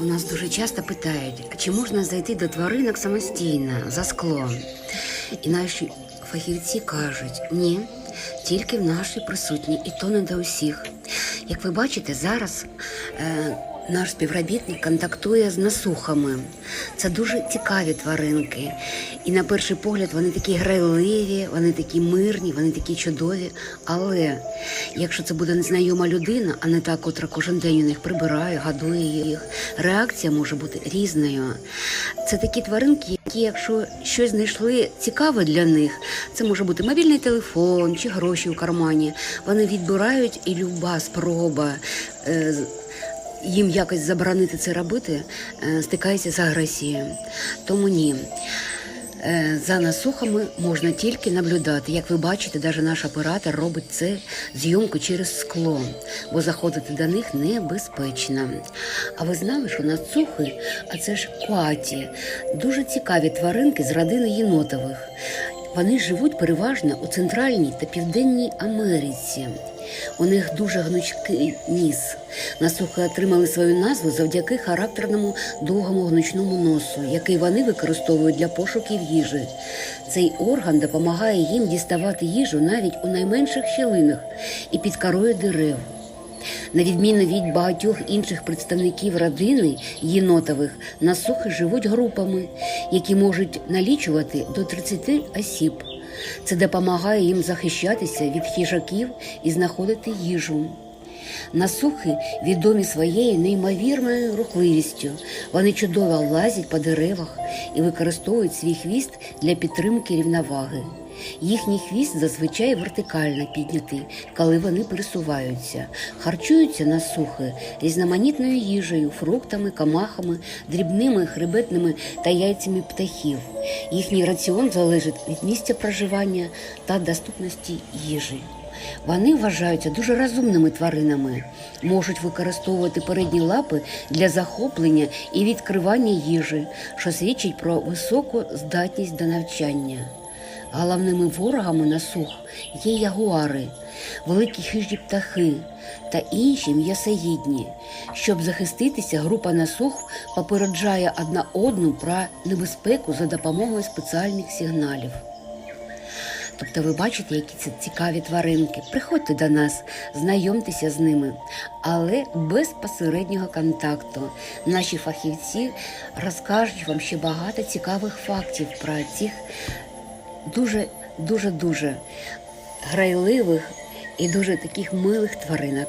У нас дуже часто питають, чи можна зайти до тваринок самостійно за склом. І наші фахівці кажуть, ні, тільки в нашій присутні, і то не до усіх. Як ви бачите, зараз е, наш співробітник контактує з насухами. Це дуже цікаві тваринки. І на перший погляд вони такі грайливі, вони такі мирні, вони такі чудові. Але якщо це буде незнайома людина, а не та, котра кожен день у них прибирає, гадує їх, реакція може бути різною. Це такі тваринки, які, якщо щось знайшли цікаве для них, це може бути мобільний телефон чи гроші в кармані. Вони відбирають і люба спроба. е, їм якось заборонити це робити, е, стикається з агресією. Тому ні. Е, За насухами можна тільки наблюдати. Як ви бачите, навіть наш оператор робить це зйомку через скло, бо заходити до них небезпечно. А ви знали, що насухи, а це ж куаті, дуже цікаві тваринки з родини єнотових. Вони живуть переважно у Центральній та Південній Америці. У них дуже гнучкий ніс. Насухи отримали свою назву завдяки характерному довгому гнучному носу, який вони використовують для пошуків їжі. Цей орган допомагає їм діставати їжу навіть у найменших щілинах і під корою дерев. На відміну від багатьох інших представників родини єнотових, насухи живуть групами, які можуть налічувати до 30 осіб. Це допомагає їм захищатися від хижаків і знаходити їжу. Насухи відомі своєю неймовірною рухливістю. Вони чудово лазять по деревах і використовують свій хвіст для підтримки рівноваги. Їхній хвіст зазвичай вертикально піднятий, коли вони пересуваються. Харчуються насухи різноманітною їжею, фруктами, камахами, дрібними хребетними та яйцями птахів. Їхній раціон залежить від місця проживання та доступності їжі. Вони вважаються дуже розумними тваринами, можуть використовувати передні лапи для захоплення і відкривання їжі, що свідчить про високу здатність до навчання. Головними ворогами насух є ягуари, великі хижі птахи та інші м'ясоїдні. Щоб захиститися, група насух попереджає одна одну про небезпеку за допомогою спеціальних сигналів. Тобто ви бачите, які це цікаві тваринки. Приходьте до нас, знайомтеся з ними, але без посереднього контакту. Наші фахівці розкажуть вам ще багато цікавих фактів про цих дуже, дуже, дуже грайливих і дуже таких милих тваринок.